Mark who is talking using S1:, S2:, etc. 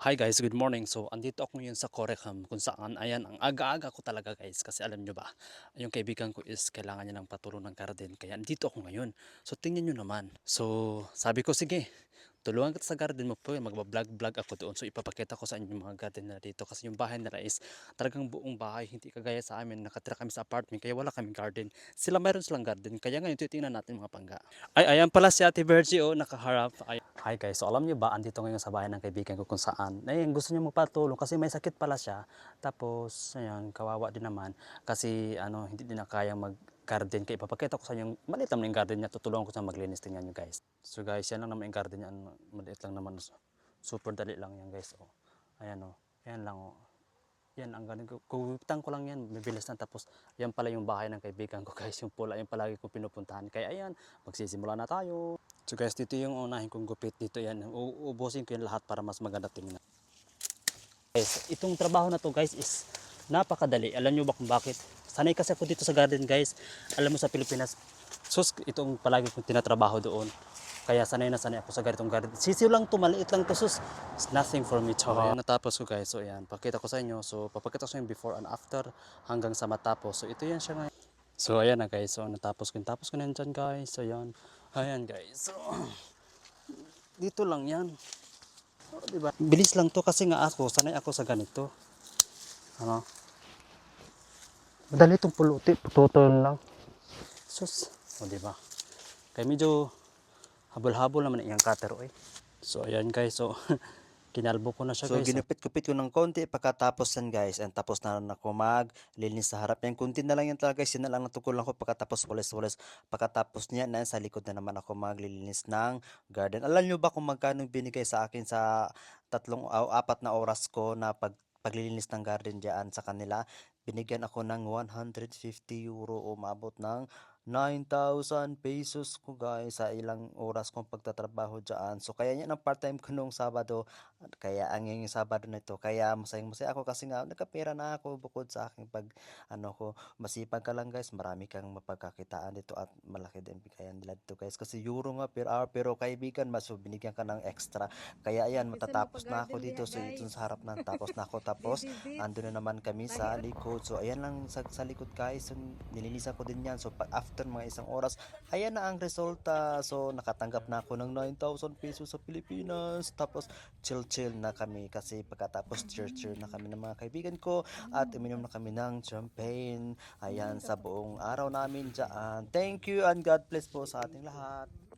S1: Hi guys, good morning. So, andito ako ngayon sa Corecam kung saan, ayan, ang aga-aga ko talaga guys. Kasi alam nyo ba, yung kaibigan ko is kailangan niya ng patulong ng garden. Kaya andito ako ngayon. So, tingnan nyo naman. So, sabi ko, sige, tulungan kita sa garden mo po. Magbablog-vlog ako doon. So, ipapakita ko sa inyo yung mga garden nila dito. Kasi yung bahay nila is talagang buong bahay. Hindi kagaya sa amin. Nakatira kami sa apartment. Kaya wala kaming garden. Sila mayroon silang garden. Kaya ngayon, titingnan natin mga pangga. Ay, ayan pala si Ate Virgie, oh, nakaharap. Ay, Hi guys, so alam niyo ba, andito ngayon sa bahay ng kaibigan ko kung saan, ay gusto niya magpatulong kasi may sakit pala siya. Tapos, ayan, kawawa din naman kasi ano, hindi din na kayang mag garden kaya ipapakita ko sa inyo, maliit lang na yung garden niya, tutulungan ko sa maglinis tingnan niyo guys. So guys, yan lang naman yung garden niya, ano, maliit lang naman, super dali lang yan guys. Oh. Ayan oh, yan lang oh. Yan, ang galing ko. Kuwitan ko lang yan, mabilis na. Tapos, yan pala yung bahay ng kaibigan ko guys. Yung pula, yung palagi ko pinupuntahan. Kaya ayan, magsisimula na tayo. So guys, dito yung unahin kong gupit dito yan. U- Ubusin ko yung lahat para mas maganda tingnan. Guys, itong trabaho na to guys is napakadali. Alam nyo ba kung bakit? Sanay kasi ako dito sa garden guys. Alam mo sa Pilipinas, sus, itong palagi kong tinatrabaho doon. Kaya sanay na sanay ako sa ganitong garden. Sisiw lang to, maliit lang to sus. It's nothing for me. So, ayan, natapos ko guys. So ayan, pakita ko sa inyo. So papakita ko sa inyo before and after hanggang sa matapos. So ito yan siya ngayon. So ayan na guys. So natapos ko. Tapos ko na yan dyan guys. So ayan. Ayan guys. So dito lang yan. Oh, diba? Bilis lang to kasi nga ako, sanay ako sa ganito. Ano? Madali itong puluti, pututol lang. Sus, o diba? Kaya medyo habol-habol naman iyang cutter eh. So ayan guys, so kinalbo ko na siya
S2: So
S1: guys.
S2: ginupit-gupit ko ng konti pagkatapos yan guys and tapos na rin ako maglinis sa harap yan. Kunti na lang yan talaga guys, yun na lang natukulan ko pagkatapos walis-walis. Pagkatapos niya na sa likod na naman ako maglilinis ng garden. Alam nyo ba kung magkano binigay sa akin sa tatlong o apat na oras ko na pag paglilinis ng garden diyan sa kanila? Binigyan ako ng 150 euro o umabot ng 9,000 pesos ko guys sa ilang oras kong pagtatrabaho dyan. So kaya yan ang part-time ko nung Sabado. Kaya ang yung Sabado na ito. Kaya masayang masaya ako kasi nga nagkapera na ako bukod sa aking pag ano ko. Masipag ka lang guys. Marami kang mapagkakitaan dito at malaki din bigayan nila dito guys. Kasi euro nga per hour pero kaibigan mas so binigyan ka ng extra. Kaya ayan matatapos na ako dito. So ito sa harap na tapos na ako. Tapos ando na naman kami sa likod. So ayan lang sa, sa likod guys. So, nilinisan ko din yan. So pag after mga isang oras, ayan na ang resulta. So nakatanggap na ako ng 9,000 pesos sa Pilipinas. Tapos chill chill na kami kasi pagkatapos cheer cheer na kami ng mga kaibigan ko at uminom na kami ng champagne. Ayan sa buong araw namin dyan. Thank you and God bless po sa ating lahat.